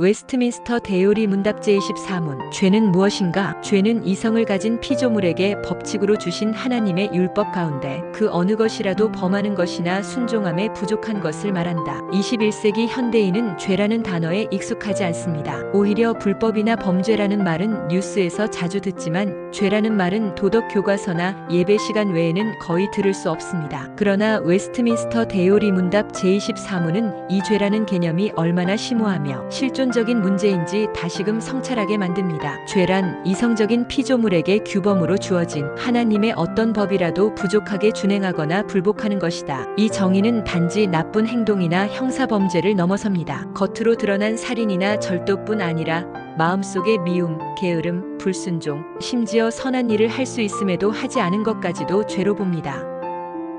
웨스트민스터 대요리 문답 제 24문 죄는 무엇인가? 죄는 이성을 가진 피조물에게 법칙으로 주신 하나님의 율법 가운데 그 어느 것이라도 범하는 것이나 순종함에 부족한 것을 말한다. 21세기 현대인은 죄라는 단어에 익숙하지 않습니다. 오히려 불법이나 범죄라는 말은 뉴스에서 자주 듣지만 죄라는 말은 도덕 교과서나 예배 시간 외에는 거의 들을 수 없습니다. 그러나 웨스트민스터 대요리 문답 제24문은 이 죄라는 개념이 얼마나 심오하며 실존 적인 문제인지 다시금 성찰하게 만듭니다. 죄란 이성적인 피조물에게 규범으로 주어진 하나님의 어떤 법이라도 부족하게 준행하거나 불복하는 것이다. 이 정의는 단지 나쁜 행동이나 형사범죄를 넘어섭니다. 겉으로 드러난 살인이나 절도뿐 아니라 마음속의 미움, 게으름, 불순종, 심지어 선한 일을 할 수 있음에도 하지 않은 것까지도 죄로 봅니다.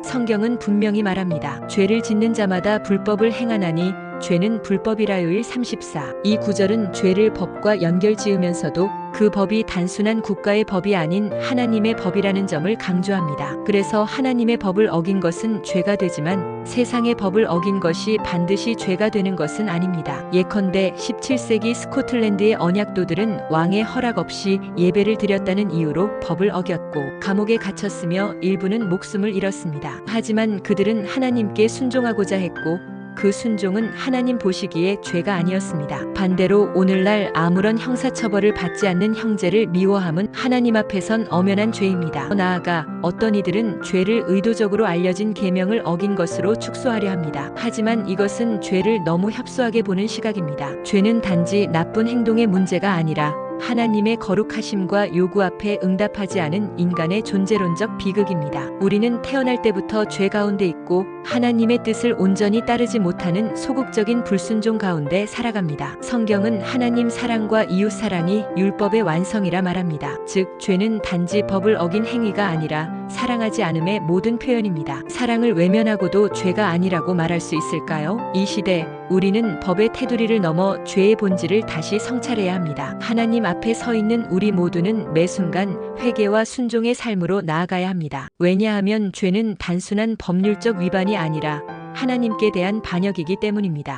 성경은 분명히 말합니다. 죄를 짓는 자마다 불법을 행하나니 죄는 불법이라요일 34. 이 구절은 죄를 법과 연결 지으면서도 그 법이 단순한 국가의 법이 아닌 하나님의 법이라는 점을 강조합니다. 그래서 하나님의 법을 어긴 것은 죄가 되지만 세상의 법을 어긴 것이 반드시 죄가 되는 것은 아닙니다. 예컨대 17세기 스코틀랜드의 언약도들은 왕의 허락 없이 예배를 드렸다는 이유로 법을 어겼고 감옥에 갇혔으며 일부는 목숨을 잃었습니다. 하지만 그들은 하나님께 순종하고자 했고 그 순종은 하나님 보시기에 죄가 아니었습니다. 반대로 오늘날 아무런 형사처벌을 받지 않는 형제를 미워함은 하나님 앞에선 엄연한 죄입니다. 더 나아가 어떤 이들은 죄를 의도적으로 알려진 계명을 어긴 것으로 축소하려 합니다. 하지만 이것은 죄를 너무 협소하게 보는 시각입니다. 죄는 단지 나쁜 행동의 문제가 아니라 하나님의 거룩하심과 요구 앞에 응답하지 않은 인간의 존재론적 비극입니다. 우리는 태어날 때부터 죄 가운데 있고 하나님의 뜻을 온전히 따르지 못하는 소극적인 불순종 가운데 살아갑니다. 성경은 하나님 사랑과 이웃 사랑이 율법의 완성이라 말합니다. 즉, 죄는 단지 법을 어긴 행위가 아니라 사랑하지 않음의 모든 표현입니다. 사랑을 외면하고도 죄가 아니라고 말할 수 있을까요? 이 시대 우리는 법의 테두리를 넘어 죄의 본질을 다시 성찰해야 합니다. 하나님 앞에 서 있는 우리 모두는 매 순간 회개와 순종의 삶으로 나아가야 합니다. 왜냐하면 죄는 단순한 법률적 위반이 아니라 하나님께 대한 반역이기 때문입니다.